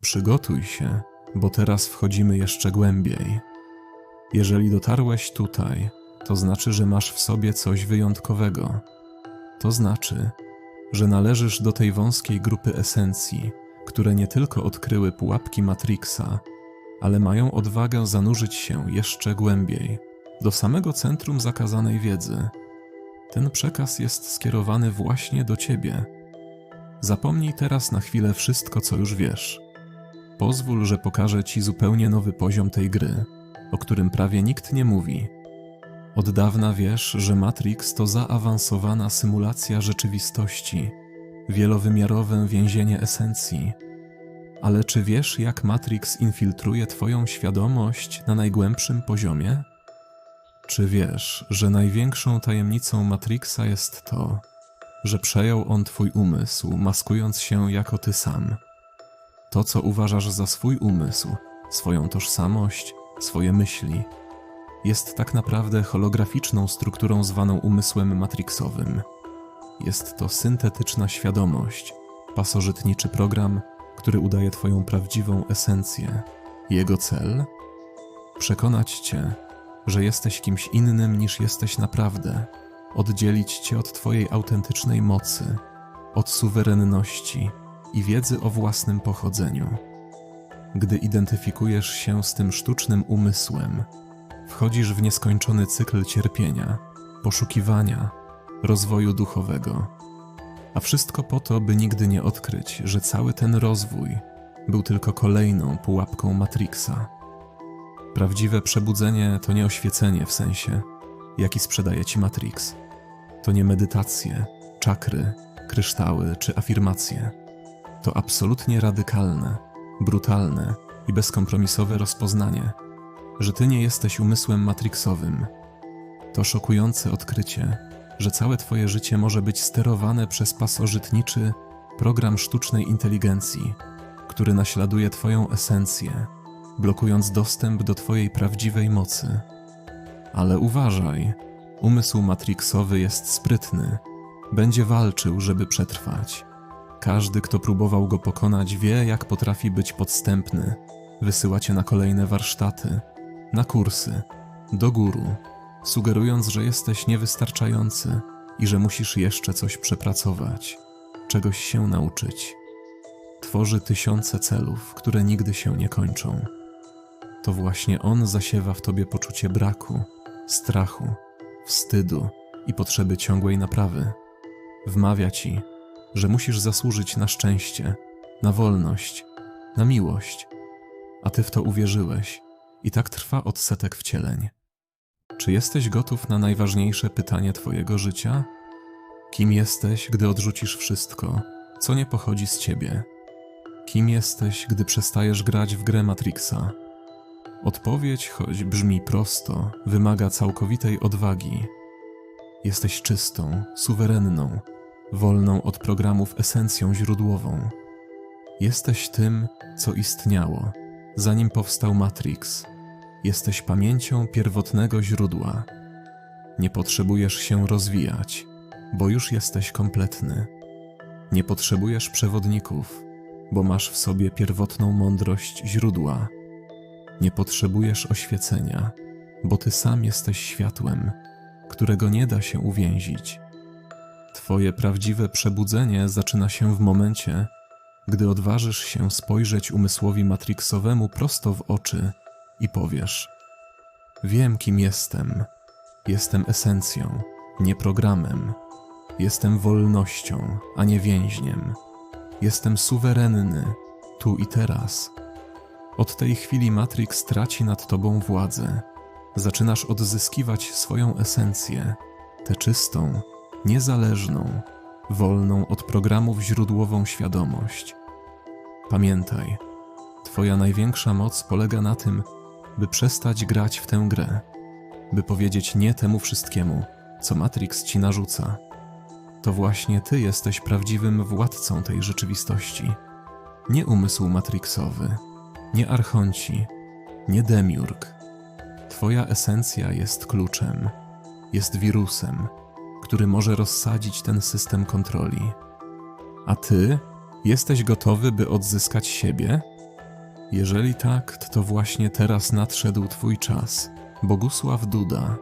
Przygotuj się, bo teraz wchodzimy jeszcze głębiej. Jeżeli dotarłeś tutaj, to znaczy, że masz w sobie coś wyjątkowego. To znaczy, że należysz do tej wąskiej grupy esencji, które nie tylko odkryły pułapki Matrixa, ale mają odwagę zanurzyć się jeszcze głębiej, do samego centrum zakazanej wiedzy. Ten przekaz jest skierowany właśnie do ciebie. Zapomnij teraz na chwilę wszystko, co już wiesz. Pozwól, że pokażę ci zupełnie nowy poziom tej gry, o którym prawie nikt nie mówi. Od dawna wiesz, że Matrix to zaawansowana symulacja rzeczywistości, wielowymiarowe więzienie esencji. Ale czy wiesz, jak Matrix infiltruje Twoją świadomość na najgłębszym poziomie? Czy wiesz, że największą tajemnicą Matrixa jest to, że przejął on Twój umysł, maskując się jako Ty sam? To, co uważasz za swój umysł, swoją tożsamość, swoje myśli, jest tak naprawdę holograficzną strukturą zwaną umysłem matrixowym. Jest to syntetyczna świadomość, pasożytniczy program, który udaje Twoją prawdziwą esencję. Jego cel? Przekonać Cię, że jesteś kimś innym niż jesteś naprawdę, oddzielić Cię od Twojej autentycznej mocy, od suwerenności i wiedzy o własnym pochodzeniu. Gdy identyfikujesz się z tym sztucznym umysłem, wchodzisz w nieskończony cykl cierpienia, poszukiwania, rozwoju duchowego. A wszystko po to, by nigdy nie odkryć, że cały ten rozwój był tylko kolejną pułapką Matrixa. Prawdziwe przebudzenie to nie oświecenie w sensie, jaki sprzedaje ci Matrix. To nie medytacje, czakry, kryształy czy afirmacje. To absolutnie radykalne, brutalne i bezkompromisowe rozpoznanie, że ty nie jesteś umysłem matrixowym. To szokujące odkrycie, że całe twoje życie może być sterowane przez pasożytniczy program sztucznej inteligencji, który naśladuje twoją esencję, blokując dostęp do twojej prawdziwej mocy. Ale uważaj, umysł matrixowy jest sprytny, będzie walczył, żeby przetrwać. Każdy, kto próbował go pokonać, wie, jak potrafi być podstępny. Wysyła cię na kolejne warsztaty, na kursy, do guru, sugerując, że jesteś niewystarczający i że musisz jeszcze coś przepracować, czegoś się nauczyć. Tworzy tysiące celów, które nigdy się nie kończą. To właśnie on zasiewa w tobie poczucie braku, strachu, wstydu i potrzeby ciągłej naprawy. Wmawia ci, że musisz zasłużyć na szczęście, na wolność, na miłość, a ty w to uwierzyłeś i tak trwa od setek wcieleń. Czy jesteś gotów na najważniejsze pytanie Twojego życia? Kim jesteś, gdy odrzucisz wszystko, co nie pochodzi z Ciebie? Kim jesteś, gdy przestajesz grać w grę Matrixa? Odpowiedź, choć brzmi prosto, wymaga całkowitej odwagi. Jesteś czystą, suwerenną, wolną od programów esencją źródłową. Jesteś tym, co istniało, zanim powstał Matrix. Jesteś pamięcią pierwotnego źródła. Nie potrzebujesz się rozwijać, bo już jesteś kompletny. Nie potrzebujesz przewodników, bo masz w sobie pierwotną mądrość źródła. Nie potrzebujesz oświecenia, bo ty sam jesteś światłem, którego nie da się uwięzić. Twoje prawdziwe przebudzenie zaczyna się w momencie, gdy odważysz się spojrzeć umysłowi matrixowemu prosto w oczy i powiesz: Wiem, kim jestem. Jestem esencją, nie programem. Jestem wolnością, a nie więźniem. Jestem suwerenny, tu i teraz. Od tej chwili Matrix traci nad tobą władzę. Zaczynasz odzyskiwać swoją esencję, tę czystą, niezależną, wolną od programów źródłową świadomość. Pamiętaj, Twoja największa moc polega na tym, by przestać grać w tę grę, by powiedzieć nie temu wszystkiemu, co Matrix ci narzuca. To właśnie Ty jesteś prawdziwym władcą tej rzeczywistości. Nie umysł matrixowy, nie archonci, nie demiurg. Twoja esencja jest kluczem, jest wirusem, który może rozsadzić ten system kontroli. A ty jesteś gotowy, by odzyskać siebie, Jeżeli tak, to właśnie teraz nadszedł Twój czas. Bogusław Duda